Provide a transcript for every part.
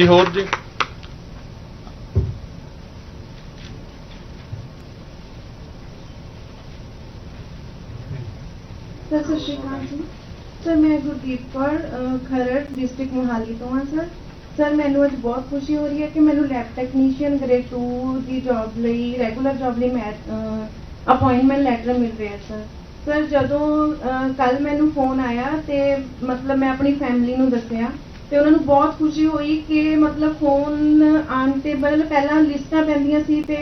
ਜੀ ਹੋਰ ਜੀ। ਸਰ ਸਤਿ ਸ਼੍ਰੀ ਅਕਾਲ ਜੀ। ਸਰ, ਮੈਂ ਗੁਰਦੀਪ ਕੌਰ ਖਰੜ ਡਿਸਟ੍ਰਿਕਟ ਮੋਹਾਲੀ ਤੋਂ ਹਾਂ, ਸਰ। ਸਰ, ਮੈਨੂੰ ਅੱਜ ਬਹੁਤ ਖੁਸ਼ੀ ਹੋ ਰਹੀ ਹੈ ਕਿ ਮੈਨੂੰ ਲੈਬ ਟੈਕਨੀਸ਼ੀਅਨ ਗ੍ਰੇਡ 2 ਦੀ ਜੌਬ ਲਈ ਰੈਗੂਲਰ ਜੌਬ ਲਈ ਮੈਂ ਅਪਾਇੰਟਮੈਂਟ ਲੈਟਰ ਮਿਲ ਰਿਹਾ, ਸਰ। ਸਰ, ਜਦੋਂ ਕੱਲ ਮੈਨੂੰ ਫੋਨ ਆਇਆ ਤੇ ਮਤਲਬ ਮੈਂ ਆਪਣੀ ਫੈਮਿਲੀ ਨੂੰ ਦੱਸਿਆ ਤੇ ਉਹਨਾਂ ਨੂੰ ਬਹੁਤ ਖੁਸ਼ੀ ਹੋਈ ਕਿ ਮਤਲਬ ਫੋਨ ਆਉਣ ਤੇ ਮਤਲਬ ਪਹਿਲਾਂ ਲਿਸਟਾਂ ਪੈਂਦੀਆਂ ਸੀ ਤੇ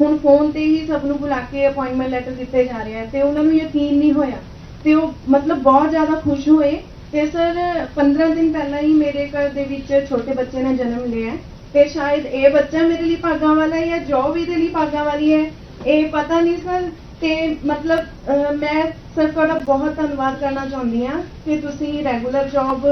ਹੁਣ ਫੋਨ ਤੇ ਹੀ ਸਭ ਨੂੰ ਬੁਲਾ ਕੇ ਅਪਾਇੰਟਮੈਂਟ ਲੈਟਰ ਦਿੱਤੇ ਜਾ ਰਹੇ ਆ ਤੇ ਉਹਨਾਂ ਨੂੰ ਯਕੀਨ ਨਹੀਂ ਹੋਇਆ। ਤੇ ਉਹ ਮਤਲਬ ਬਹੁਤ ਜ਼ਿਆਦਾ ਖੁਸ਼ ਹੋਏ ਤੇ ਸਰ 15 ਦਿਨ ਪਹਿਲਾਂ ਹੀ ਮੇਰੇ ਘਰ ਦੇ ਵਿੱਚ ਛੋਟੇ ਬੱਚੇ ਨੇ ਜਨਮ ਲਿਆ। ਹੈ ਤੇ ਸ਼ਾਇਦ ਇਹ ਬੱਚਾ ਮੇਰੇ ਲਈ ਭਾਗਾਂ ਵਾਲਾ ਹੈ ਜਾਂ ਜੋਬ ਇਹਦੇ ਲਈ ਭਾਗਾਂ ਵਾਲੀ ਹੈ, ਇਹ ਪਤਾ ਨਹੀਂ ਸਰ। ਤੇ ਮਤਲਬ ਮੈਂ ਸਰ ਤੁਹਾਡਾ ਬਹੁਤ ਧੰਨਵਾਦ ਕਰਨਾ ਚਾਹੁੰਦੀ ਹਾਂ ਕਿ ਤੁਸੀਂ ਰੈਗੂਲਰ ਜੌਬ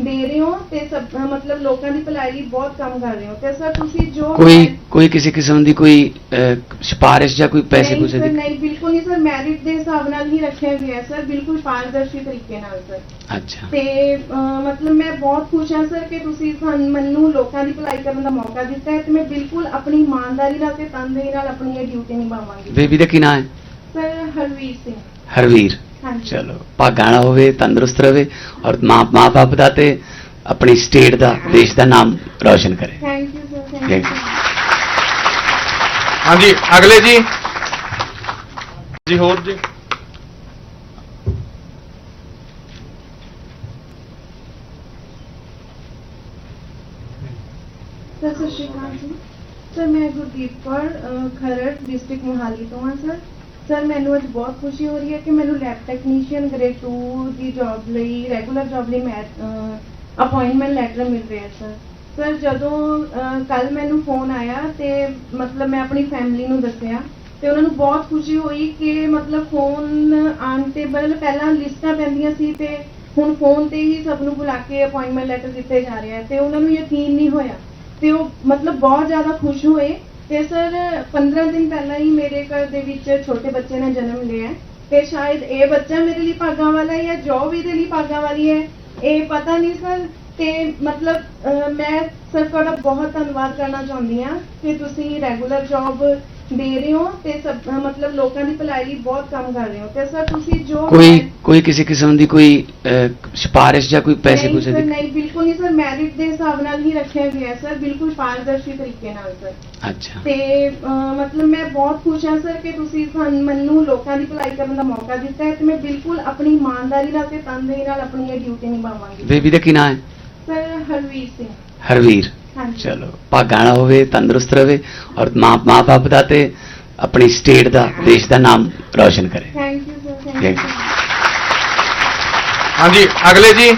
ਦੇ ਰਹੇ ਹੋ ਤੇ ਸਭ ਮਤਲਬ ਲੋਕਾਂ ਦੀ ਭਲਾਈ ਲਈ ਬਹੁਤ ਕੰਮ ਕਰ ਰਹੇ ਹੋ। ਤੇ ਸਰ ਤੁਸੀਂ ਜੋ ਕੋਈ ਕੋਈ ਕਿਸੇ ਕਿਸਮ ਦੀ ਕੋਈ ਅਹ, ਸਿਫਾਰਿਸ਼ ਜਾਂ ਕੋਈ ਪੈਸੇ ਨਹੀਂ ਪੂਸੇ ਸਰ ਦੀ ਨਹੀਂ ਬਿਲਕੁਲ ਨਹੀਂ ਸਰ ਮੈਰਿਟ ਦੇ ਹਿਸਾਬ ਨਾਲ ਹੀ ਰੱਖਿਆ ਗਿਆ ਹੈ ਸਰ ਬਿਲਕੁਲ ਪਾਰਦਰਸ਼ੀ ਤਰੀਕੇ ਨਾਲ ਸਰ। ਅੱਛਾ। ਤੇ ਅਹ, ਮਤਲਬ ਮੈਂ ਬਹੁਤ ਖੁਸ਼ ਹਾਂ ਸਰ ਕਿ ਤੁਸੀਂ ਸਾਨੂੰ ਮੈਨੂੰ ਲੋਕਾਂ ਦੀ ਭਲਾਈ ਕਰਨ ਦਾ ਮੌਕਾ ਦਿੱਤਾ ਹੈ ਤੇ ਮੈਂ ਬਿਲਕੁਲ ਆਪਣੀ ਇਮਾਨਦਾਰੀ ਨਾਲ ਤੇ ਤਨਦੇਹੀ ਨਾਲ ਆਪਣੀ ਇਹ ਡਿਊਟੀ ਨਿਭਾਵਾਂਗੀ। ਬੇਬੀ ਦਾ ਕੀ ਨਾਮ ਹੈ? ਸਰ ਹਰਵੀਰ ਸਿੰਘ। ਹਰਵੀਰ। ਚਲੋ ਭਾਗਾਣਾ ਹੋਵੇ ਤੰਦਰੁਸਤ ਰਵੇ ਔਰ ਮਾਂ ਬਾਪ ਦਾ ਤੇ ਆਪਣੀ ਸਟੇਟ ਦਾ ਦੇਸ਼ ਦਾ ਨਾਮ ਰੌਸ਼ਨ ਕਰੇ। Thank you sir thank you ਹਾਂਜੀ ਅਗਲੇ ਜੀ। ਜੀ ਹੋਰ ਜੀ। ਸਰ ਸਤਿ ਸ਼੍ਰੀ ਅਕਾਲ ਜੀ। ਸਰ ਮੈਂ ਗੁਰਦੀਪ ਕੌਰ ਖਰੜ ਡਿਸਟ੍ਰਿਕਟ ਮੋਹਾਲੀ ਤੋਂ ਹਾਂ ਸਰ। ਸਰ ਮੈਨੂੰ ਅੱਜ ਬਹੁਤ ਖੁਸ਼ੀ ਹੋ ਰਹੀ ਹੈ ਕਿ ਮੈਨੂੰ ਲੈਬ ਟੈਕਨੀਸ਼ੀਅਨ ਗ੍ਰੇਡ 2 ਦੀ ਜੌਬ ਲਈ ਰੈਗੂਲਰ ਜੌਬ ਲਈ ਮੈਂ ਅਪਾਇੰਟਮੈਂਟ ਲੈਟਰ ਮਿਲ ਰਿਹਾ ਸਰ ਸਰ ਜਦੋਂ ਕੱਲ ਮੈਨੂੰ ਫੋਨ ਆਇਆ ਤੇ ਮਤਲਬ ਮੈਂ ਆਪਣੀ ਫੈਮਿਲੀ ਨੂੰ ਦੱਸਿਆ ਤੇ ਉਹਨਾਂ ਨੂੰ ਬਹੁਤ ਖੁਸ਼ੀ ਹੋਈ ਕਿ ਮਤਲਬ ਫੋਨ ਆਉਣ ਤੇ ਬਲ ਪਹਿਲਾਂ ਲਿਸਟਾਂ ਪੈਂਦੀਆਂ ਸੀ ਤੇ ਹੁਣ ਫੋਨ ਤੇ ਹੀ ਸਭ ਨੂੰ ਬੁਲਾ ਕੇ ਅਪਾਇੰਟਮੈਂਟ ਲੈਟਰ ਦਿੱਤੇ ਜਾ ਰਹੇ ਆ ਤੇ ਉਹਨਾਂ ਨੂੰ ਯਕੀਨ ਨਹੀਂ ਹੋਇਆ ਤੇ ਉਹ ਮਤਲਬ ਬਹੁਤ ਜ਼ਿਆਦਾ ਖੁਸ਼ ਹੋਏ ਤੇ ਸਰ 15 ਦਿਨ ਪਹਿਲਾਂ ਹੀ ਮੇਰੇ ਘਰ ਦੇ ਵਿੱਚ ਛੋਟੇ ਬੱਚੇ ਨੇ ਜਨਮ ਲਿਆ ਹੈ। ਤੇ ਸ਼ਾਇਦ ਇਹ ਬੱਚਾ ਮੇਰੇ ਲਈ ਭਾਗਾਂ ਵਾਲਾ ਹੈ ਜਾਂ ਜੋਬ ਇਹਦੇ ਲਈ ਭਾਗਾਂ ਵਾਲੀ ਹੈ ਇਹ ਪਤਾ ਨਹੀਂ ਸਰ। ਤੇ ਮਤਲਬ ਮੈਂ ਸਰ ਤੁਹਾਡਾ ਬਹੁਤ ਧੰਨਵਾਦ ਕਰਨਾ ਚਾਹੁੰਦੀ ਹਾਂ ਕਿ ਤੁਸੀਂ ਰੈਗੂਲਰ ਜੌਬ ਦੇ ਰਹੇ ਹੋ ਤੇ ਸਭ ਮਤਲਬ ਲੋਕਾਂ ਦੀ ਭਲਾਈ ਲਈ ਬਹੁਤ ਕੰਮ ਕਰ ਰਹੇ ਹੋ। ਤੇ ਸਰ ਤੁਸੀਂ ਜੋ ਕੋਈ ਕੋਈ ਕਿਸੇ ਕਿਸਮ ਦੀ ਕੋਈ ਅਹ, ਸਿਫਾਰਿਸ਼ ਜਾਂ ਕੋਈ ਪੈਸੇ ਨਹੀਂ ਪੂਸੇ ਸਰ, ਦੀ ਨਹੀਂ ਬਿਲਕੁਲ ਨਹੀਂ ਸਰ ਮੈਰਿਟ ਦੇ ਹਿਸਾਬ ਨਾਲ ਹੀ ਰੱਖਿਆ ਗਿਆ ਸਰ ਬਿਲਕੁਲ ਪਾਰਦਰਸ਼ੀ ਤਰੀਕੇ ਨਾਲ ਸਰ। ਅੱਛਾ। ਤੇ ਅਹ, ਮਤਲਬ ਮੈਂ ਬਹੁਤ ਖੁਸ਼ ਹਾਂ ਸਰ ਕਿ ਤੁਸੀਂ ਸਾਨੂੰ ਮੈਨੂੰ ਲੋਕਾਂ ਦੀ ਭਲਾਈ ਕਰਨ ਦਾ ਮੌਕਾ ਦਿੱਤਾ ਹੈ ਤੇ ਮੈਂ ਬਿਲਕੁਲ ਆਪਣੀ ਇਮਾਨਦਾਰੀ ਨਾਲ ਤੇ ਤਨਦੇਹੀ ਨਾਲ ਆਪਣੀ ਇਹ ਡਿਊਟੀ ਨਿਭਾਵਾਂਗੀ। ਬੇਬੀ ਦਾ ਕੀ ਨਾਮ ਹੈ? ਸਰ ਹਰਵੀਰ ਸਿੰਘ। ਹਰਵੀਰ। ਹਾਂਜੀ। ਚਲੋ ਭਾਗਾਣਾ ਹੋਵੇ ਤੰਦਰੁਸਤ ਰਵੇ ਔਰ ਮਾਂ ਮਾਂ ਬਾਪ ਦਾ ਤੇ ਆਪਣੀ ਸਟੇਟ ਦਾ ਦੇਸ਼ ਦਾ ਨਾਮ ਰੌਸ਼ਨ ਕਰੇ। Thank you sir thank you. ਹਾਂਜੀ ਅਗਲੇ ਜੀ।